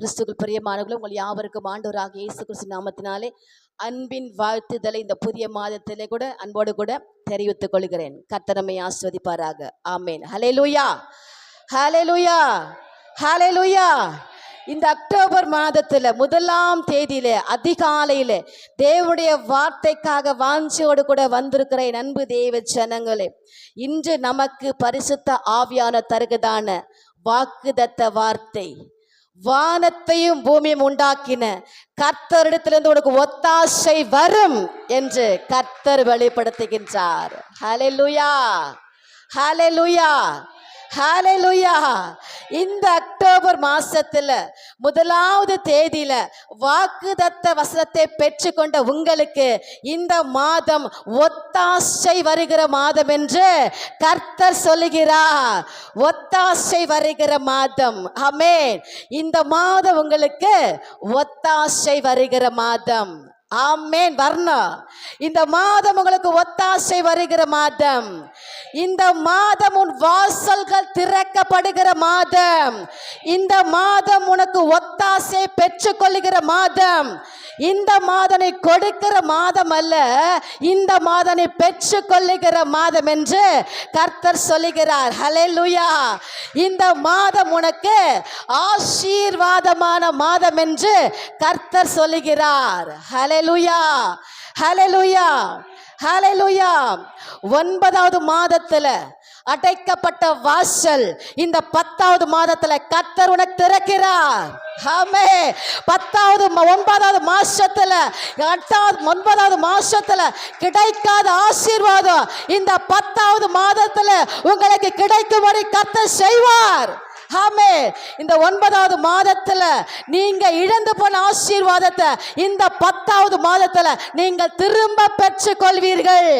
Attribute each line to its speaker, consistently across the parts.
Speaker 1: கிறிஸ்துக்குள் பிரியமானவர்களும் உங்கள் யாவருக்கும் ஆண்டவராக இயேசு கிறிஸ்து நாமத்தினாலே அன்பின் வாழ்த்துதலை இந்த புதிய மாதத்திலே கூட அன்போடு கூட தெரிவித்துக் கொள்கிறேன். கத்தனமை ஆஸ்வதிப்பாராக. ஆமேன். ஹalleluya. ஹalleluya. ஹalleluya. இந்த அக்டோபர் மாதத்துல முதலாம் தேதியில அதிகாலையில தேவனுடைய வார்த்தைக்காக வாஞ்சியோடு கூட வந்திருக்கிற அன்பு தேவ ஜனங்களே இன்று நமக்கு பரிசுத்த ஆவியான தருகதான வாக்குதத்த வார்த்தை வானத்தையும் பூமியும் உண்டாக்கின. கர்த்தரிடத்திலிருந்து உனக்கு ஒத்தாசை வரும் என்று கர்த்தர் வெளிப்படுத்துகின்றார். ஹalleluya ஹalleluya ஹalleluya இந்த அக்டோபர் மாசத்துல முதலாவது தேதியில வாக்குதத்த வசனத்தை பெற்றுக்கொண்ட உங்களுக்கு இந்த மாதம் ஒத்தாசை வருகிற மாதம் என்று கர்த்தர் சொல்லுகிறார். ஒத்தாசை வருகிற மாதம். அமேன் இந்த மாதம் உங்களுக்கு ஒத்தாசை வருகிற மாதம். ஆமேன். வர்ணா இந்த மாதம் உங்களுக்கு ஒத்தாசை வருகிற மாதம். இந்த மாதம் உன் கதவுகள் திறக்கப்படுகிற மாதம். இந்த மாதம் உனக்கு ஒத்தாசை பெற்றுக்கொள்ளுகிற மாதம். இந்த மாதனை கொடுக்கிற மாதம் அல்ல இந்த மாதனை பெற்றுக்கொள்ளுகிற மாதம் என்று கர்த்தர் சொல்லுகிறார். ஹalleluya இந்த மாதம் உனக்கு ஆசீர்வாதமான மாதம் என்று கர்த்தர் சொல்லுகிறார். ஹalleluya ஹalleluya ஹalleluya ஒன்பதாவது மாதத்துல அடைக்கப்பட்ட வாசல் இந்த பத்தாவது மாதத்துல கத்தர் உனக்கு திறக்கிறார். ஆமே. பத்தாவது ஒன்பதாவது மாசத்துல எட்டாவது ஒன்பதாவது மாசத்துல கிடைக்காத ஆசீர்வாதம் இந்த பத்தாவது மாதத்துல உங்களுக்கு கிடைக்கும்படி கத்த செய்வார். ஆமே இந்த ஒன்பதாவது மாதத்துல நீங்க இழந்து போன ஆசீர்வாதத்தை இந்த பத்தாவது மாதத்துல நீங்கள் திரும்ப பெற்று கொள்வீர்கள்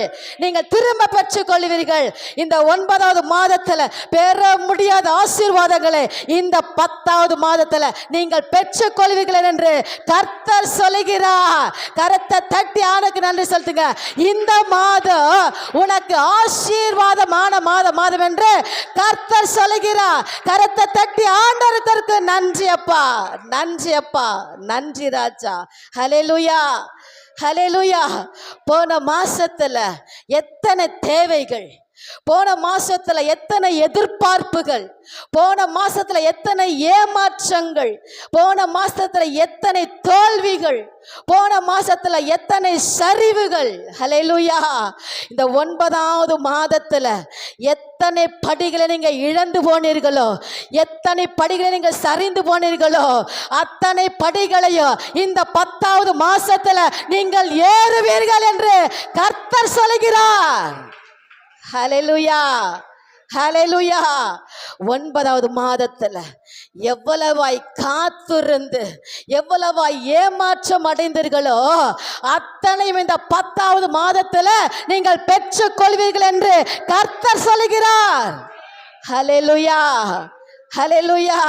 Speaker 1: நீங்கள் திரும்ப பெற்றுக்கொள்வீர்கள். இந்த ஒன்பதாவது மாதத்துல பெற முடியாத ஆசீர்வாதங்களை இந்த பத்தாவது மாதத்துல நீங்கள் பெற்றுக் கொள்வீர்கள் என்று கர்த்தர் சொல்லுகிறார். கரத்தை தட்டி ஆணுக்கு நன்றி செலுத்துங்க. இந்த மாதம் உனக்கு ஆசீர்வாதமான மாதம் மாதம் என்று கர்த்தர் சொல்லுகிறார். கரத்தை தட்டி ஆண்டவருக்கு நன்றி அப்பா நன்றி அப்பா நன்றி ராஜா. ஹalleluya ஹalleluya போன மாசத்துல எத்தனை தேவைகள் போன மாசத்துல எத்தனை எதிர்பார்ப்புகள் போன மாசத்துல எத்தனை ஏமாற்றங்கள் போன மாசத்துல எத்தனை தோல்விகள் போன மாசத்துல எத்தனை சரிவுகள். ஹலெலுயா இந்த ஒன்பதாவது மாதத்துல எத்தனை படிகளை நீங்க இழந்து போனீர்களோ எத்தனை படிகளை நீங்க சரிந்து போனீர்களோ அத்தனை படிகளையும் இந்த பத்தாவது மாசத்துல நீங்கள் ஏறுவீர்கள் என்று கர்த்தர் சொல்கிறார். ஹலெலுயா ஹலெலுயா ஒன்பதாவது மாதத்துல எவ்வளவாய் காத்திருந்து எவ்வளவாய் ஏமாற்றம் அடைந்தீர்களோ அத்தனையும் இந்த பத்தாவது மாதத்துல நீங்கள் பெற்றுக் கொள்வீர்கள் என்று கர்த்தர் சொல்கிறார். ஹலெலுயா ஹலெலுயா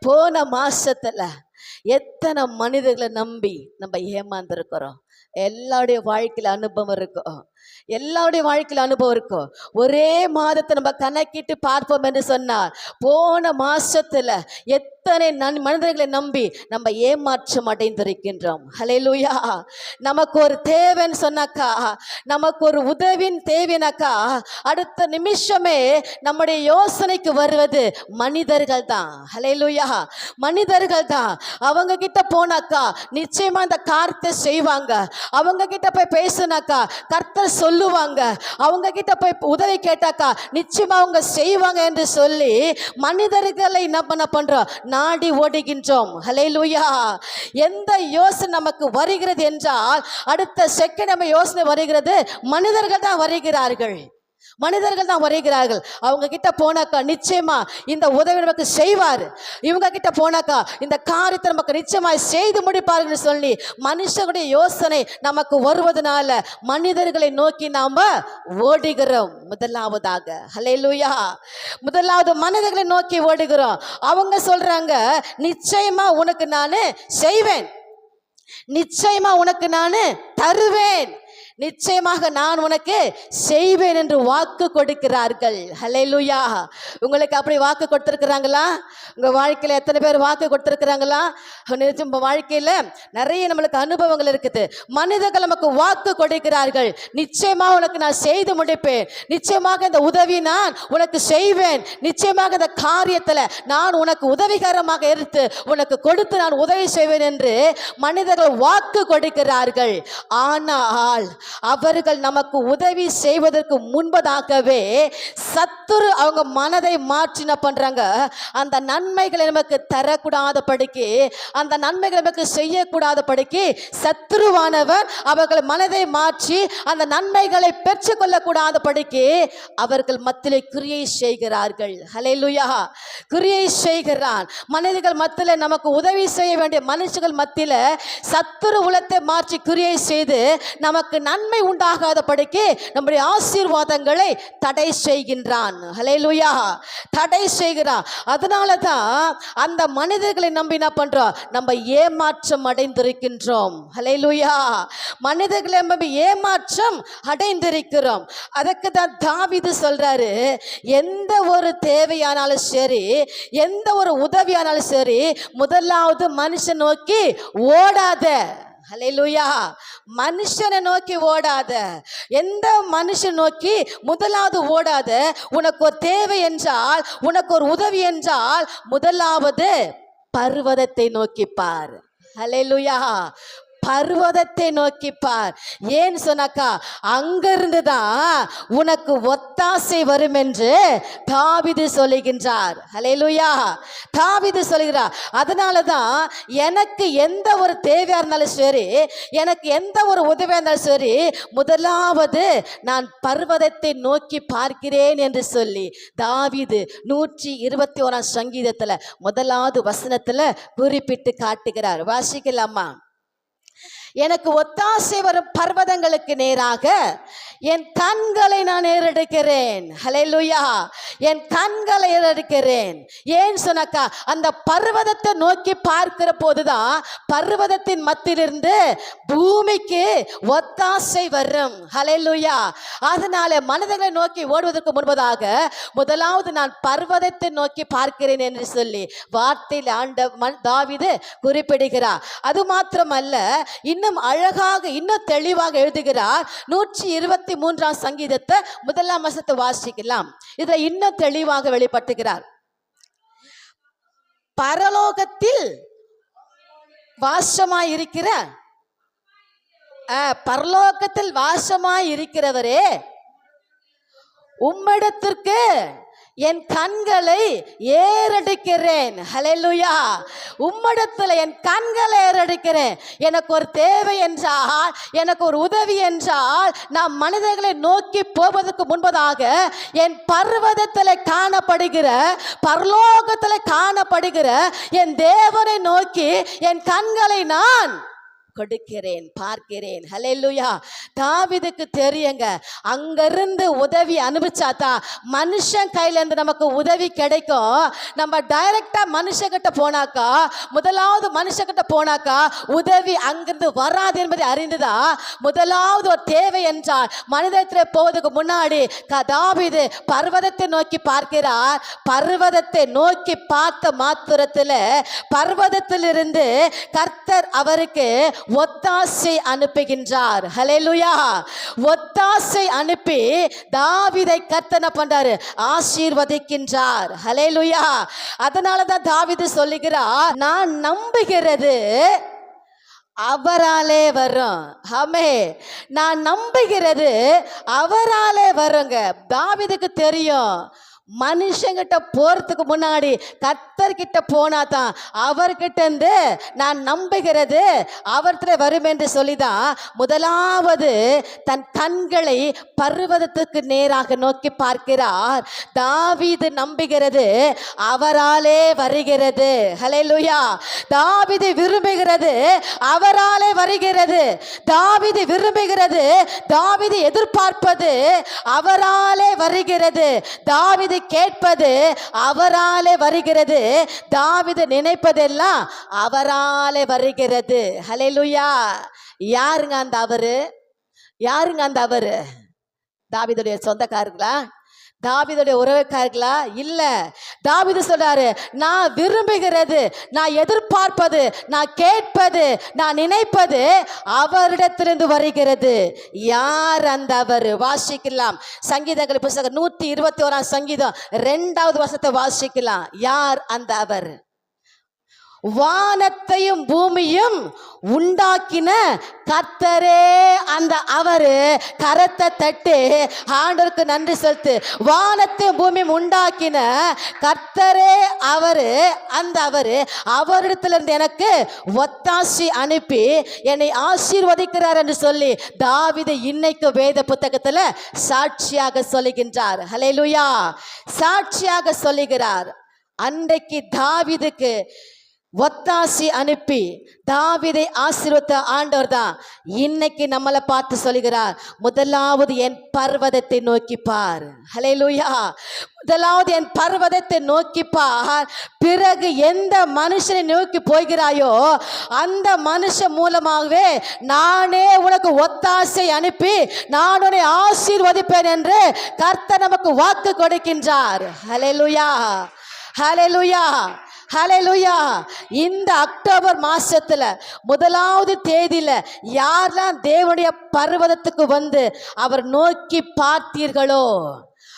Speaker 1: போன மாசத்துல எத்தனை மனிதர்களை நம்பி நம்ம ஏமாந்துருக்கிறோம்? எல்லாருடைய வாழ்க்கையில் அனுபவம் இருக்கும் எல்லாருடைய வாழ்க்கையில் அனுபவம் இருக்கும் ஒரே மாதத்தை நம்ம கணக்கிட்டு பார்ப்போம் என்று சொன்னால் போன மாசத்துல எத்தனை நன் மனிதர்களை நம்பி நம்ம ஏமாற்றம் அடைந்திருக்கின்றோம்? ஹalleluya நமக்கு ஒரு தேவைன்னு சொன்னாக்கா நமக்கு ஒரு உதவின் தேவைனாக்கா அடுத்த நிமிஷமே நம்முடைய யோசனைக்கு வருவது மனிதர்கள் தான் ஹalleluya மனிதர்கள் தான் அவங்க கிட்ட போனாக்கா நிச்சயமா அந்த காரியத்தை செய்வாங்க. அவங்க கிட்ட போய் பேசுனாக்கா கர்த்தர் சொல்லுவாங்க. அவங்க கிட்ட போய் உதவி கேட்டாக்கா நிச்சயமா அவங்க செய்வாங்க என்று சொல்லி மனிதர்களை என்ன பண்ண பண்றோம்? நாடி ஓடுகின்றோம். ஹalleluya எந்த யோசனை நமக்கு வருகிறது என்றால் அடுத்த செகண்ட் நம்ம யோசனை வருகிறது மனிதர்கள் தான் வருகிறார்கள். மனிதர்கள் தான் வரைகிறார்கள் அவங்க கிட்ட போனாக்கா நிச்சயமா இந்த உதவி நமக்கு செய்வார். இவங்க கிட்ட போனாக்கா இந்த காரியத்தை நமக்கு நிச்சயமாய் செய்து முடிப்பார்கள் சொல்லி மனுஷனுடைய யோசனை நமக்கு வருவதனால மனிதர்களை நோக்கி நாம ஓடுகிறோம். முதலாவதாக. ஹalleluya. முதலாவது மனிதர்களை நோக்கி ஓடுகிறோம். அவங்க சொல்றாங்க நிச்சயமா உனக்கு நான் செய்வேன். நிச்சயமா உனக்கு நான் தருவேன். நிச்சயமாக நான் உனக்கு செய்வேன் என்று வாக்கு கொடுக்கிறார்கள். ஹalleluya உங்களுக்கு அப்படி வாக்கு கொடுத்துருக்குறாங்களா? உங்கள் வாழ்க்கையில் எத்தனை பேர் வாக்கு கொடுத்துருக்குறாங்களா? நிஜம் வாழ்க்கையில் நிறைய நம்மளுக்கு அனுபவங்கள் இருக்குது. மனிதர்கள் நமக்கு வாக்கு கொடுக்கிறார்கள். நிச்சயமாக உனக்கு நான் செய்து முடிப்பேன். நிச்சயமாக இந்த உதவி நான் உனக்கு செய்வேன். நிச்சயமாக இந்த காரியத்தில் நான் உனக்கு உதவிகரமாக எடுத்து உனக்கு கொடுத்து நான் உதவி செய்வேன் என்று மனிதர்கள் வாக்கு கொடுக்கிறார்கள். ஆனால் அவர்கள் நமக்கு உதவி செய்வதற்கு முன்பதாகவே சத்துரு அவங்க மனதை மாற்றி என்ன பண்றாங்க. அந்த நன்மைகளை நமக்கு தரக்கூடாத படிக்கு அந்த நன்மைகளை நமக்கு செய்யக்கூடாத படிக்கு சத்துருவானவர் அவர்கள் மனதை மாற்றி அந்த நன்மைகளை பெற்றுக்கொள்ளக்கூடாதபடிக்கு அவர்கள் மத்தியிலே கிரியை செய்கிறார்கள். ஹalleluya கிரியை செய்கிறான். மனிதர்கள் மத்தியில் நமக்கு உதவி செய்ய வேண்டிய மனுஷர்கள் மத்தியில் சத்துரு உலத்தை மாற்றி கிரியை செய்து நமக்கு நன்மை உண்டாகாத படிக்க நம்முடைய ஆசீர்வாதங்களை தடை செய்கின்றான். ஹalleluya தடை செய்கிறான். அதனால தான் அந்த மனிதர்களை நம்பி என்ன பண்றோம்? நம்ம ஏமாற்றம் அடைந்திருக்கின்றோம். ஹalleluya மனிதர்களை நம்பி ஏமாற்றம் அடைந்திருக்கிறோம். அதுக்கு தான் தாவிது சொல்றாரு எந்த ஒரு தேவையானாலும் சரி எந்த ஒரு உதவியானாலும் சரி முதலாவது மனுஷன் நோக்கி ஓடாத. ஹalleluya மனுஷனை நோக்கி ஓடாத. எந்த மனுஷன் நோக்கி முதலாவது ஓடாத. உனக்கு ஒரு தேவை என்றால் உனக்கு ஒரு உதவி என்றால் முதலாவது பர்வதத்தை நோக்கி பார். ஹalleluya பர்வதத்தை நோக்கி பார். ஏன் சொன்னாக்கா அங்கிருந்து தான் உனக்கு ஒத்தாசை வரும் என்று தாவிது சொல்லுகின்றார். ஹalleluya. தாவிது சொல்கிறார் அதனால தான் எனக்கு எந்த ஒரு தேவையாக இருந்தாலும் சரி எனக்கு எந்த ஒரு உதவியாக இருந்தாலும் சரி முதலாவது நான் பர்வதத்தை நோக்கி பார்க்கிறேன் என்று சொல்லி தாவிது நூற்றி இருபத்தி ஓராம் சங்கீதத்தில் முதலாவது வசனத்தில் குறிப்பிட்டு காட்டுகிறார். வாசிக்கலாமா? எனக்கு ஒத்தாசை வரும் பர்வதங்களுக்கு நேராக என் கண்களை நான் ஏறெடுக்கிறேன். லுயா என் கண்களை எடுக்கிறேன் ஏன் சொன்னாக்கா அந்த பர்வதத்தை நோக்கி பார்க்கிற போதுதான் பர்வதத்தின் மத்தியிலிருந்து பூமிக்கு ஒத்தாசை வரும். ஹalleluya. அதனால மனிதர்களை நோக்கி ஓடுவதற்கு முன்பதாக முதலாவது நான் பர்வதத்தை நோக்கி பார்க்கிறேன் என்று சொல்லி வார்த்தையில் ஆண்ட மன் தாவிது குறிப்பிடுகிறார். அது மாத்திரமல்ல இன்னும் அழகாக இன்னும் தெளிவாக எழுதுகிறார். நூற்றி இருபத்தி மூன்றாம் சங்கீதத்தை முதலாம் வசத்தை வாசிக்கலாம். இதுல இன்னும் தெளிவாக வெளிப்படுத்துகிறார். பரலோகத்தில் வாசமாய் இருக்கிற பரலோகத்தில் வாசமாய் இருக்கிறவரே உம்மிடத்திற்கு என் கண்களை ஏறடிக்கிறேன். ஹலெலுயா உம்மிடத்தில் என் கண்களை ஏறடிக்கிறேன். எனக்கு ஒரு தேவை என்றால் எனக்கு ஒரு உதவி என்றால் நான் மனிதர்களை நோக்கி போவதற்கு முன்பதாக என் பர்வதத்தில் காணப்படுகிற பரலோகத்தில் காணப்படுகிற என் தேவனை நோக்கி என் கண்களை நான் கொடுக்கிறேன் பார்க்கிறேன். ஹalleluya தாவிதுக்கு தெரியுங்க. அங்கிருந்து உதவி அனுபவிச்சாத்தா மனுஷன் கையிலேருந்து நமக்கு உதவி கிடைக்கும். நம்ம டைரக்டாக மனுஷங்கிட்ட போனாக்கா முதலாவது மனுஷங்கிட்ட போனாக்கா உதவி அங்கிருந்து வராது என்பதை அறிந்துதா? முதலாவது ஒரு தேவை என்றால் மனிதத்தில் போவதுக்கு முன்னாடி கதாவிது பர்வதத்தை நோக்கி பார்க்கிறார். பர்வதத்தை நோக்கி பார்த்த மாத்திரத்தில் பர்வதத்திலிருந்து கர்த்தர் அவருக்கு ஒத்தாசை அனுப்புகின்றார். ஹalleluya ஒத்தாசை அனுப்பி தாவிதை கர்த்தனை பண்றாரு. ஆசீர்வதிக்கின்றார். ஹalleluya அதனால தான் தாவிது சொல்லுகிறார் நான் நம்புகிறது அவராலே வரும். ஹமே நான் நம்புகிறது அவராலே வருங்க. தாவிதுக்கு தெரியும். மனுஷங்கிட்ட போறதுக்கு முன்னாடி கத்தர்கிட்ட போனா தான் அவர்கிட்ட இருந்து நான் நம்புகிறது அவர்கிட்ட வரும் என்று சொல்லிதான் முதலாவது தன் கண்களை பருவதத்துக்கு நேராக நோக்கி பார்க்கிறார். தாவிது நம்புகிறது அவராலே வருகிறது. ஹலேலுயா தாவிது விரும்புகிறது அவராலே வருகிறது. தாவிது விரும்புகிறது தாவிது எதிர்பார்ப்பது அவராலே வருகிறது. தாவீது கேட்பது அவராலே வருகிறது. தாவிது நினைப்பதெல்லாம் அவராலே வருகிறது. ஹalleluya. யாருங்க அந்த அவரு? யாருங்க அந்த அவரு? தாவிதுடைய சொந்தக்காரங்களா? தாவீதுடைய உறவுக்காரர்களா? இல்ல. தாவிது சொல்றாரு நான் விரும்புகிறது நான் எதிர்பார்ப்பது நான் கேட்பது நான் நினைப்பது அவரிடத்திலிருந்து வருகிறது. யார் அந்த அவர்? வாசிக்கலாம். சங்கீதங்கள் புஸ்தகம் நூத்தி இருபத்தி ஓராம் சங்கீதம் ரெண்டாவது வருஷத்தை வாசிக்கலாம். யார் அந்த அவர்? வானத்தையும் பூமியும் உண்டாக்கின கர்த்தரே அந்த அவரு கரத்தை தட்டு ஆண்டருக்கு நன்றி செலுத்து வானத்தையும் பூமியும் உண்டாக்கின கர்த்தரே அவரு அந்த அவரு அவரிடத்திலிருந்து எனக்கு ஒத்தாசி அனுப்பி என்னை ஆசீர்வதிக்கிறார் என்று சொல்லி தாவித இன்னைக்கு வேத புத்தகத்துல சாட்சியாக சொல்லுகின்றார். ஹalleluya சாட்சியாக சொல்லுகிறார். அன்றைக்கு தாவிதுக்கு ஒத்தாசி அனுப்பி தாவிதை ஆசீர்வத்த ஆண்டவர் தான் இன்னைக்கு நம்மளை பார்த்து சொல்லுகிறார் முதலாவது என் பர்வதத்தை நோக்கி பார். லூயா முதலாவது என் பர்வதத்தை நோக்கி பார். பிறகு எந்த மனுஷனை நோக்கி போகிறாயோ அந்த மனுஷன் மூலமாகவே நானே உனக்கு ஒத்தாசை அனுப்பி நான் உன்னை ஆசீர்வதிப்பேன் என்று கர்த்த நமக்கு வாக்கு கொடுக்கின்றார். ஹலே லூயா ஹலே லூயா ஹலெலுயா இந்த அக்டோபர் மாசத்துல முதலாவது தேதியில யாரெல்லாம் தேவனுடைய பர்வதத்துக்கு வந்து அவர் நோக்கி பார்த்தீர்களோ?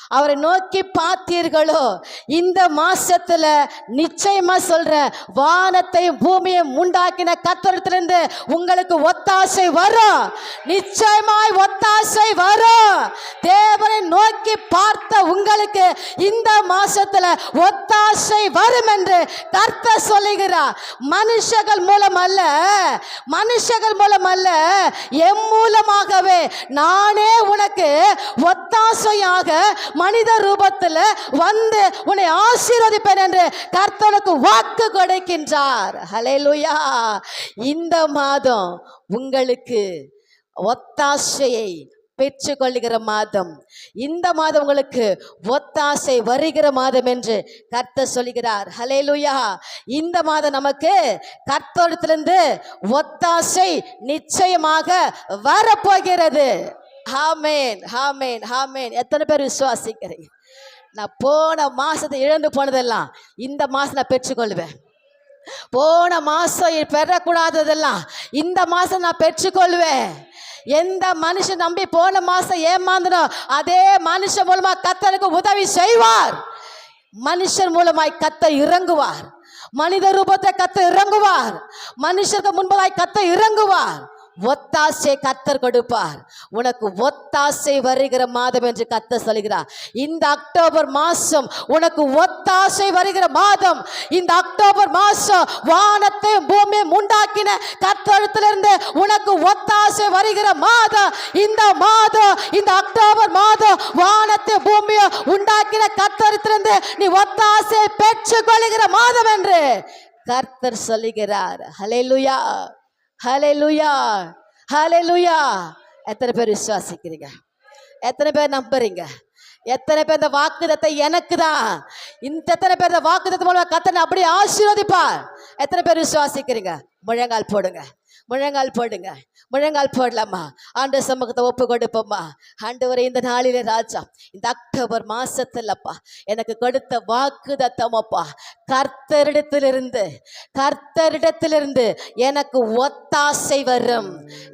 Speaker 1: அவரை நோக்கி பார்த்தீர்களோ? இந்த மாசத்துல நிச்சயமா சொல்றேன் வானத்தையும் பூமியையும் உண்டாக்கின கத்தரத்திலிருந்து உங்களுக்கு ஒத்தாசை வரும். நிச்சயமாய் ஒத்தாசை வரும். தேவனை நோக்கி பார்த்த உங்களுக்கு இந்த மாசத்துல ஒத்தாசை வரும் என்று கர்த்தர் சொல்லுகிறார். மனுஷர்கள் மூலம் அல்ல மனுஷர்கள் மூலம் அல்ல எம் மூலமாகவே நானே உனக்கு ஒத்தாசையாக மனித ரூபத்தில் வந்து உன்னை ஆசீர்வதிப்பேன் என்று கர்த்தனுக்கு வாக்கு கொடுக்கின்றார். ஹalleluya இந்த மாதம் உங்களுக்கு ஒத்தாசையை பெற்றுக்கொள்ளுகிற மாதம். இந்த மாதம் உங்களுக்கு ஒத்தாசை வருகிற மாதம் என்று கர்த்த சொல்கிறார். ஹalleluya இந்த மாதம் நமக்கு கர்த்தோடத்திலிருந்து ஒத்தாசை நிச்சயமாக வரப்போகிறது. ஹாமேன் ஹாமேன் ஹாமேன் எத்தனை பேர் விசுவாசிக்கிறீங்க? நான் போன மாசத்தை இழந்து போனதெல்லாம் இந்த மாசம் நான் பெற்றுக்கொள்வேன். போன மாசம் பெறக்கூடாததெல்லாம் இந்த மாசம் நான் பெற்றுக்கொள்வேன். எந்த மனுஷன் நம்பி போன மாசம் ஏமாந்தனோ அதே மனுஷன் மூலமா கத்தருக்கு உதவி செய்வார். மனுஷன் மூலமாய் கத்த இறங்குவார். மனித ரூபத்தை கத்த இறங்குவார். மனுஷருக்கு முன்பதாய் கத்த இறங்குவார். ஒத்தாசை கத்தர் கொடுப்பார். உனக்கு ஒத்தாசை வருகிற மாதம் என்று கத்த சொல்கிறார். இந்த அக்டோபர் மாசம் உனக்கு ஒத்தாசை வருகிற மாதம். இந்த அக்டோபர் மாசம் வானத்தையும் பூமியும் உண்டாக்கின கத்தடத்திலிருந்து உனக்கு ஒத்தாசை வருகிற மாதம். இந்த மாதம் இந்த அக்டோபர் மாதம் வானத்தை பூமியை உண்டாக்கின கத்தடத்திலிருந்து நீ ஒத்தாசை பெற்றுக் கொள்கிற மாதம் என்று கர்த்தர் சொல்லுகிறார் ஹalleluya. ஹலெலுயா ஹலெலுயா எத்தனை பேர் விசுவாசிக்கிறீங்க? எத்தனை பேர் நம்புறீங்க? எத்தனை பேர் இந்த வாக்குதத்தை எனக்கு தான் இந்த எத்தனை பேர் இந்த வாக்குதத்தை மூலமாக கத்தனை அப்படியே ஆசீர்வதிப்பார்? எத்தனை பேர் விசுவாசிக்கிறீங்க? முழங்கால் போடுங்க. முழங்கால் போடுங்க. முழங்கால் போடலாமா? ஆண்டு சமூகத்தை ஒப்பு கொடுப்போம்மா ஆண்டவரே இந்த நாளிலே ராஜா இந்த அக்டோபர் மாசத்துலப்பா எனக்கு கொடுத்த வாக்குதத்தமப்பா கர்த்தரிடத்திலிருந்து கர்த்தரிடத்திலிருந்து எனக்கு ஒத்தாசை வரும்.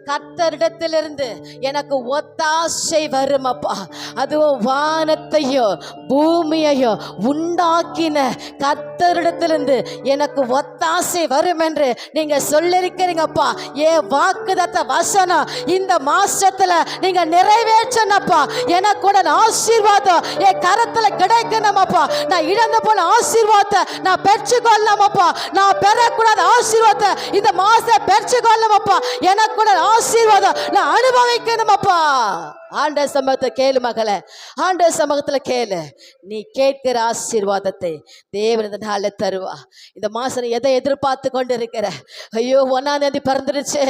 Speaker 1: கர்த்தரிடத்திலிருந்து எனக்கு ஒத்தாசை வரும் அப்பா. அதுவும் வானத்தையோ பூமியையோ உண்டாக்கின கர்த்தரிடத்திலிருந்து எனக்கு ஒத்தாசை வரும் என்று நீங்க சொல்லிருக்கிறீங்கப்பா ஏ வாக்குதத்த வசனம் இந்த மாசத்துல நீங்க நிறைவேற்றனப்பா எனக்கு ஆசீர்வாதம். என் கரத்துல கிடைக்கணுமப்பா நான் இழந்து போன ஆசீர்வாதத்தை நான் பெற்றுக்கொள்ளமப்பா நான் பெறக்கூடாத ஆசீர்வாதத்தை இந்த மாசம் பெற்றுக்கொள்ளமப்பா எனக்கு கூட ஆசீர்வாதம் நான் அனுபவிக்கணுமப்பா. ஆண்ட சமூகத்தை கேளு மகளே. ஆண்ட சமூகத்தில் கேளு. நீ கேட்கிற ஆசீர்வாதத்தை தேவன் இந்த நாளில் தருவா. இந்த மாசம் எதை எதிர்பார்த்து கொண்டு இருக்கிற ஐயோ ஒன்னாம் தேதி பிறந்துருச்சு.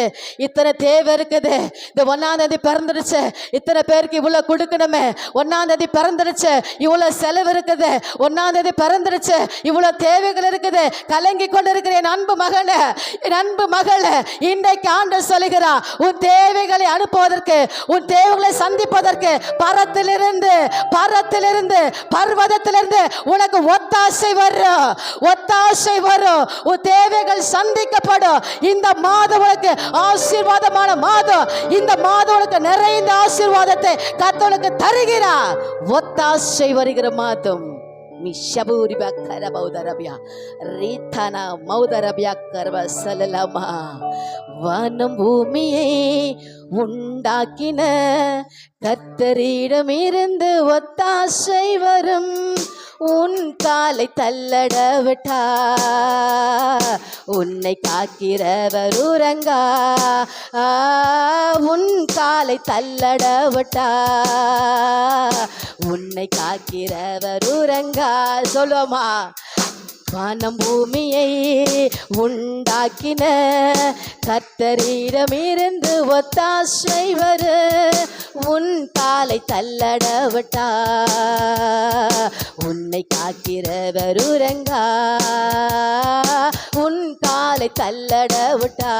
Speaker 1: இத்தனை தேவை இருக்குது. இந்த ஒன்னாம் தேதி பிறந்துருச்சு. இத்தனை பேருக்கு இவ்வளோ கொடுக்கணுமே. ஒன்னாம் தேதி பிறந்துருச்சு. இவ்வளோ செலவு இருக்குது. ஒன்னாம் தேதி பிறந்துருச்சு. இவ்வளோ தேவைகள் இருக்குது. கலங்கி கொண்டு இருக்கிற என் அன்பு மகனே என் அன்பு மகளே இன்றைக்கு ஆண்டு சொல்லுகிறா உன் தேவைகளை அனுப்புவதற்கு உன் தேவைகளை சந்திப்பதற்கு பரத்திலிருந்து பரத்திலிருந்து பர்வதத்திலிருந்து உனக்கு ஒத்தாசை வரும். ஒத்தாசை வரும். உன் தேவைகள் சந்திக்கப்படும். இந்த மாதம் உனக்கு ஆசீர்வாதமான மாதம். இந்த மாதம் உனக்கு நிறைந்த ஆசீர்வாதத்தை கத்தவனுக்கு தருகிறா ஒத்தாசை வருகிற மாதம். மிஷபூரி பக்கர மௌதரபியா மௌதரபியா கர்வ சலலமா வானம் பூமியை உண்டாக்கின கத்தரிடமிருந்து ஒத்தாசை வரும் உன் காலை தள்ளட விட்டா உன்னை காக்கிறவர் உறங்கா. உன் காலை தள்ளட விட்டா உன்னை காக்கிறவர் உறங்கா. சொல்லுவோமா? வானம் பூமியை உண்டாக்கின. கத்தரிடமிருந்து ஒத்தாசை வரு உன் காலை தள்ளடவிட்டா. உன்னை காக்கிறவர் உறங்கா. உன் காலை தள்ளடவிட்டா.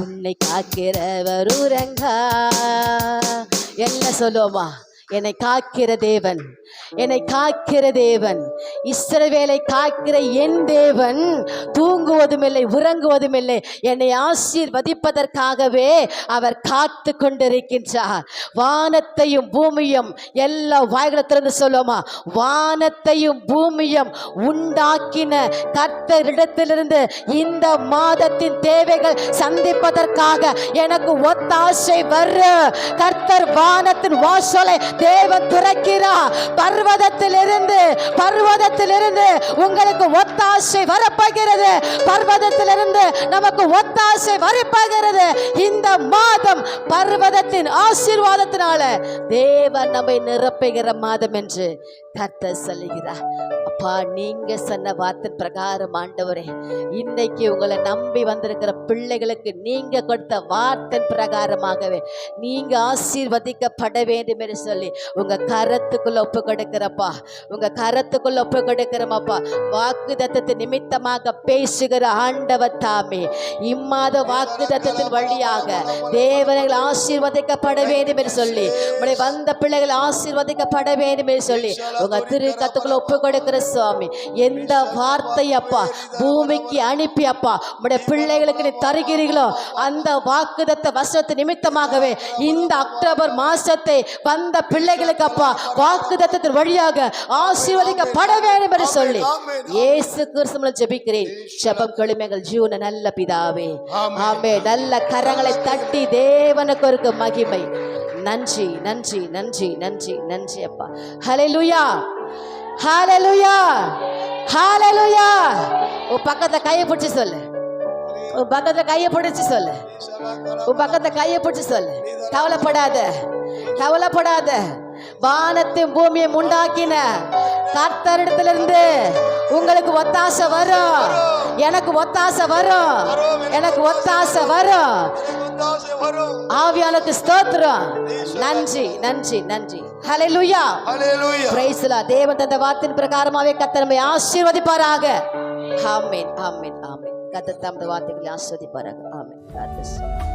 Speaker 1: உன்னை காக்கிறவர் உறங்கா. என்ன சொல்லுவோமா? என்னை காக்கிற தேவன். என்னை காக்கிற தேவன். இஸ்ரவேலை காக்கிற என் தேவன். தூங்குவதும் இல்லை உறங்குவதும் இல்லை என்னை ஆசீர்வதிப்பதற்காகவே அவர் காத்து கொண்டிருக்கின்றார். வானத்தையும் பூமியும் எல்லா வாய்களை சொல்லுவோமா? வானத்தையும் பூமியும் உண்டாக்கின கர்த்தரிடத்திலிருந்து இந்த மாதத்தின் தேவைகள் சந்திப்பதற்காக எனக்கு ஒத்தாசை வர்ற கர்த்தர் வானத்தின் வாசலை தேவன் துறக்கிறார். பர்வதத்திலிருந்து பர்வதத்திலிருந்து உங்களுக்கு ஒத்தாசை வரப்போகிறது. பர்வதத்திலிருந்து நமக்கு ஒத்தாசை வரப்போகிறது. இந்த மாதம் பர்வதத்தின் ஆசீர்வாதத்தினால தேவன் நம்மை நிரப்புகிற மாதம் என்று கத்த சொல்லுகிறார். அப்பா நீங்க சொன்ன வார்த்தை பிரகாரம் ஆண்டவரே இன்னைக்கு உங்களை நம்பி வந்திருக்கிற பிள்ளைகளுக்கு நீங்க கொடுத்த வார்த்தை பிரகாரமாகவே நீங்க ஆசீர்வதிக்கப்பட வேண்டும் என்று சொல்லி உங்க கரத்துக்குள்ள ஒப்பு கொடுக்கிறப்பா உங்க கரத்துக்குள்ள ஒப்பு கொடுக்கிறோமப்பா. வாக்கு தத்தத்தை நிமித்தமாக பேசுகிற ஆண்டவர் தாமே இம்மாத வாக்கு தத்தத்தின் வழியாக தேவர்கள் ஆசீர்வதிக்கப்பட வேண்டும் என்று சொல்லி உங்களை வந்த பிள்ளைகள் ஆசீர்வதிக்கப்பட வேண்டும் என்று சொல்லி உங்க திரு கத்துக்குள்ள ஒப்பு கொடுக்கிற சுவாமி. எந்த வார்த்தை அப்பா? பூமிக்கு அனுப்பி அப்பா. உடைய பிள்ளைகளுக்கு நீ தருகிறீர்களோ? அந்த வாக்குதத்த வசனத்து நிமித்தமாகவே இந்த அக்டோபர் மாசத்தை வந்த பிள்ளைகளுக்கு அப்பா வாக்குதத்தத்தின் வழியாக ஆசீர்வதிக்கப்பட வேண்டும் என்று சொல்லி. இயேசு கிறிஸ்துவில ஜெபிக்கிறேன். ஜெபம் கெளுமைகள் ஜீவன நல்ல பிதாவே. ஆமே நல்ல கரங்களை தட்டி தேவனுக்கு ஒரு மகிமை. நன்றி நன்றி நன்றி நன்றி நன்றி அப்பா. ஹalleluya. ஹாலலுயா ஹாலலுயா உன் பக்கத்தை கையை பிடிச்சி சொல்லு. உன் பக்கத்தை கையை பிடிச்சி சொல்லு. உன் பக்கத்தை கையை பிடிச்சி சொல்லு. கவலைப்படாத. கவலைப்படாத. வானத்தையும் பூமியும் உண்டாக்கின கர்த்தரிடத்திலிருந்து உங்களுக்கு ஒத்தாசை வரும். எனக்கு ஒத்தாசை வரும். எனக்கு ஒத்தாசை வரும். ஆவியானுக்கு ஸ்தோத்திரம். நன்றி நன்றி நன்றி. ஹalleluya.
Speaker 2: ஹalleluya.
Speaker 1: பிரைஸ் தேவன் தந்த வார்த்தையின் பிரகாரமாவே கர்த்தர் நம்மை ஆசீர்வதிப்பாராக. ஆமென் ஆமென் ஆமென் கர்த்தர் தமது வார்த்தைகளை ஆசீர்வதிப்பாராக. ஆமென் bless you.